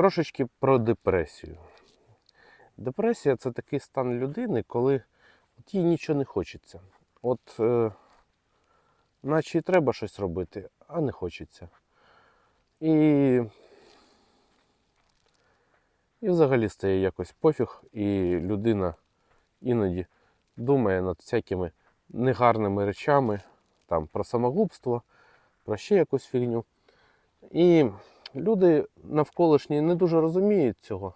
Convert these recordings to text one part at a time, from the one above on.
Трошечки про депресію. Депресія це такий стан людини, коли от їй нічого не хочеться. От, е, наче й треба щось робити, а не хочеться. І, і взагалі стає якось пофіг, і людина іноді думає над всякими негарними речами, там, про самогубство, про ще якусь фігню. І люди навколишні не дуже розуміють цього.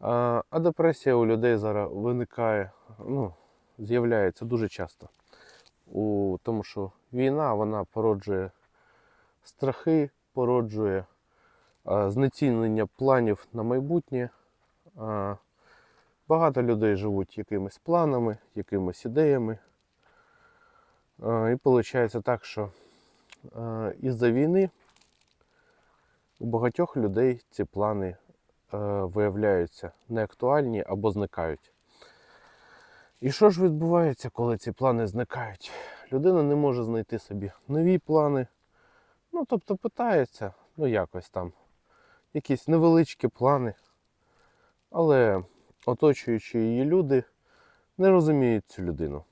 А, депресія у людей зараз виникає, ну, з'являється дуже часто. У тому, що війна вона породжує страхи, породжує а, знецінення планів на майбутнє. А, багато людей живуть якимись планами, якимись ідеями. А, і виходить так, що із-за війни у багатьох людей ці плани е, виявляються неактуальні або зникають. І що ж відбувається, коли ці плани зникають? Людина не може знайти собі нові плани. Ну, тобто питається, ну якось там, якісь невеличкі плани. Але оточуючі її люди не розуміють цю людину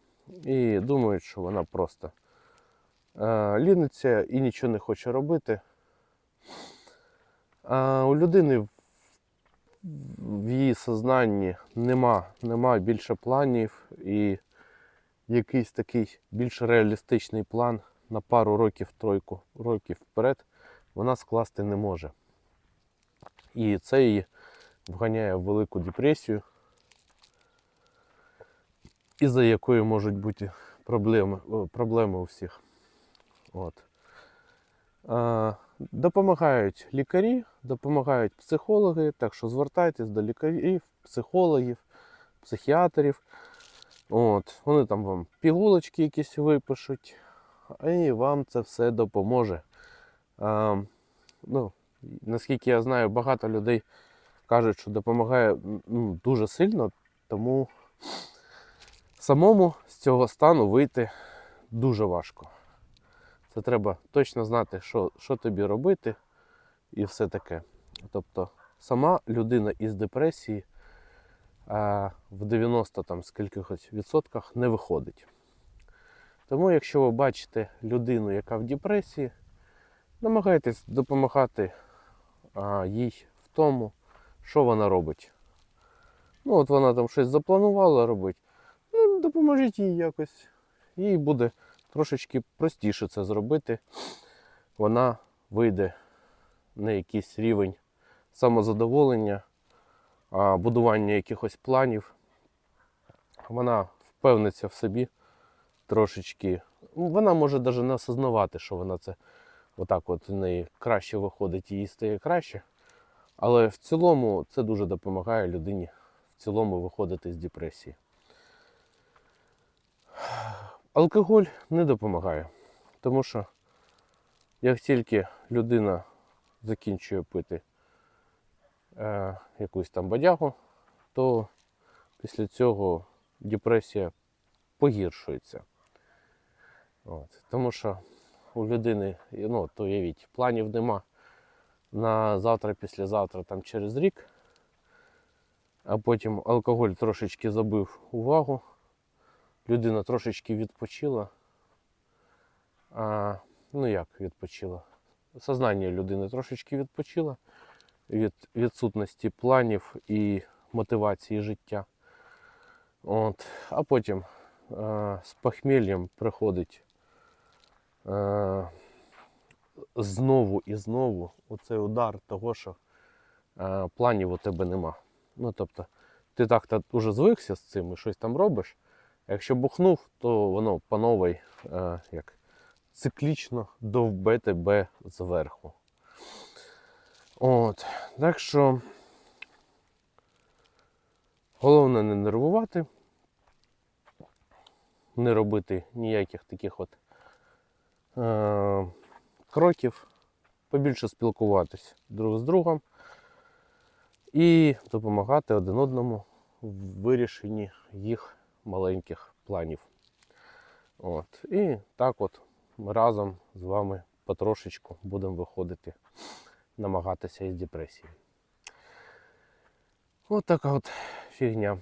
і думають, що вона просто е, ліниться і нічого не хоче робити. У людини в- її сознанні нема, нема більше планів і якийсь такий більш реалістичний план на пару років, тройку років вперед вона скласти не може. І це її вганяє в велику депресію, із-за якої можуть бути проблеми, проблеми у всіх. От. Допомагають лікарі, допомагають психологи, так що звертайтесь до лікарів, психологів, психіатрів. От, вони там вам пігулочки якісь випишуть, і вам це все допоможе. А, ну, наскільки я знаю, багато людей кажуть, що допомагає ну, дуже сильно, тому самому з цього стану вийти дуже важко. Це треба точно знати, що, що тобі робити і все таке. Тобто сама людина із депресії а, в 90 там скількихось відсотках не виходить. Тому, якщо ви бачите людину, яка в депресії, намагайтесь допомагати а, їй в тому, що вона робить. Ну, от вона там щось запланувала робити. Ну, допоможіть їй якось. Їй буде трошечки простіше це зробити, вона вийде на якийсь рівень самозадоволення, будування якихось планів. Вона впевниться в собі трошечки. Ну, Вона може навіть не осознавати, що вона це отак от в неї краще виходить їй стає краще. Але в цілому це дуже допомагає людині в цілому виходити з депресії. Алкоголь не допомагає, тому що як тільки людина закінчує пити е, якусь там бадягу, то після цього депресія погіршується. От. Тому що у людини, ну, то уявіть, планів нема на завтра, післязавтра, там через рік, а потім алкоголь трошечки забив увагу людина трошечки відпочила. А, ну як відпочила? Сознання людини трошечки відпочило від відсутності планів і мотивації життя. От. А потім а, з похміллям приходить а, знову і знову оцей удар того, що а, планів у тебе нема. Ну тобто, ти так-то вже звикся з цим і щось там робиш. Якщо бухнув, то воно по новій е, як циклічно довбе тебе зверху. От. Так що головне не нервувати, не робити ніяких таких от е, кроків, побільше спілкуватись друг з другом і допомагати один одному в вирішенні їх маленьких планів. От. І так от ми разом з вами потрошечку будемо виходити, намагатися із депресії. От така от фігня.